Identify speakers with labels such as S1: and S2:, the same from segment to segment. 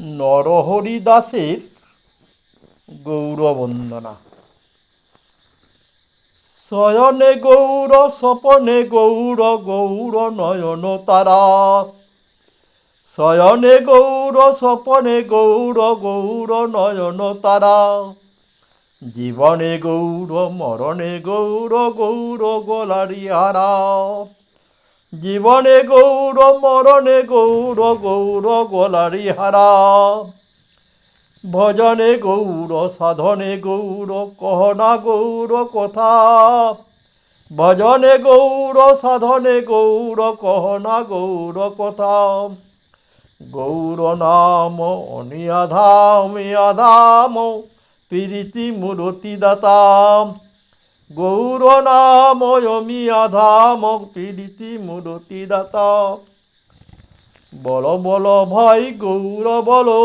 S1: নরহরি দাসের গৌরবন্দনা। শয়নে গৌর, স্বপনে গৌর গৌর নয়ন তারা। শয়নে গৌর, স্বপনে গৌর গৌর নয়ন তারা। জীবনে গৌর, মরণে গৌর গৌর গোলারি হারা। জীবনে গৌর মরণে গৌর গৌর গোলারি হারা। ভজনে গৌর, সাধনে গৌর, কহনা গৌর কথা। ভজনে গৌর, সাধনে গৌর, কহনা গৌর কথা। গৌর নাম অনিয়াধাম আধাম প্রীতি মূরতি দাতাম গৌর নাম অমি আধাম প্রীতি মূরতি দাতা। বলো বলো, ভাই, গৌর, বলো।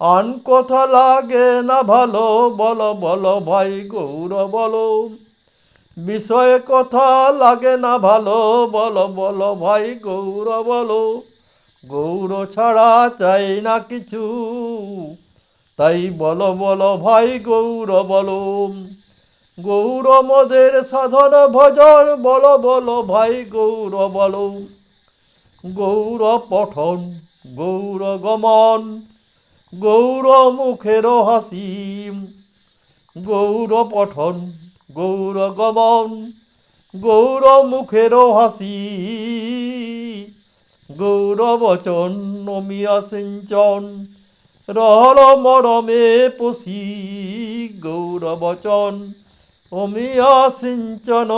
S1: আন কথা লাগে না ভালো। বল বল, ভাই, গৌর, বলো। বিষয়ে কথা লাগে না ভালো। বল বল, ভাই, গৌর, বলো। গৌর ছাড়া চাই না কিছু। তাই বল বল, ভাই, গৌর, বলো। গৌর মদের সাধন ভজন, বল, বলো, ভাই, গৌর, বলো। গৌর পঠন, গৌর গমন, গৌর মুখের হাসি গৌর পঠন, গৌর গমন, গৌর মুখের হাসি। গৌর বচন নমিয়া সিঞ্চন রহল মরমে পশি গৌর বচন অমিয়া সিঞ্চন,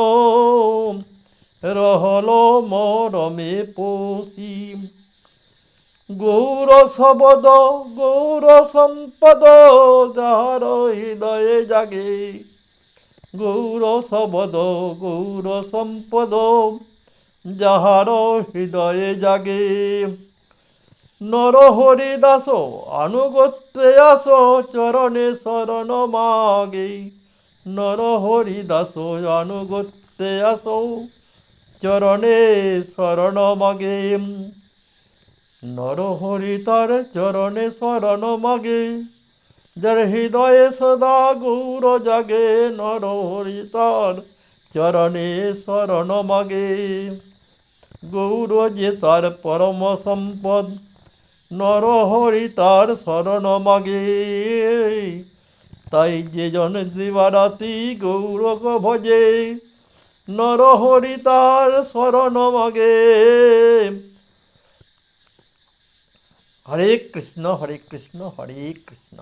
S1: রহল মরমে পশি গৌর শবদ, গৌর সম্পদ, যাহার হৃদয়ে জাগে। গৌর শবদ, গৌর সম্পদ, যাহার হৃদয়ে জাগে। নরহরি দাস আনুগত্যে আস, চরণে শরণ মাগে। নরহরি দাস আনুগত্যে আস। চরণে শরণ মাগে নরহরি তার চরণে শরণ মাগে। যার হৃদয়ে সদা গৌর জাগে নরহরি তার চরণে শরণ মাগে। গৌর যে তার পরম সম্পদ নরহরি তার শরণ মাগে। তাই যে জন দিবারাতি গৌরক ভজে নরহরি তার শরণ মগে। হরে কৃষ্ণ হরে কৃষ্ণ হরে কৃষ্ণ।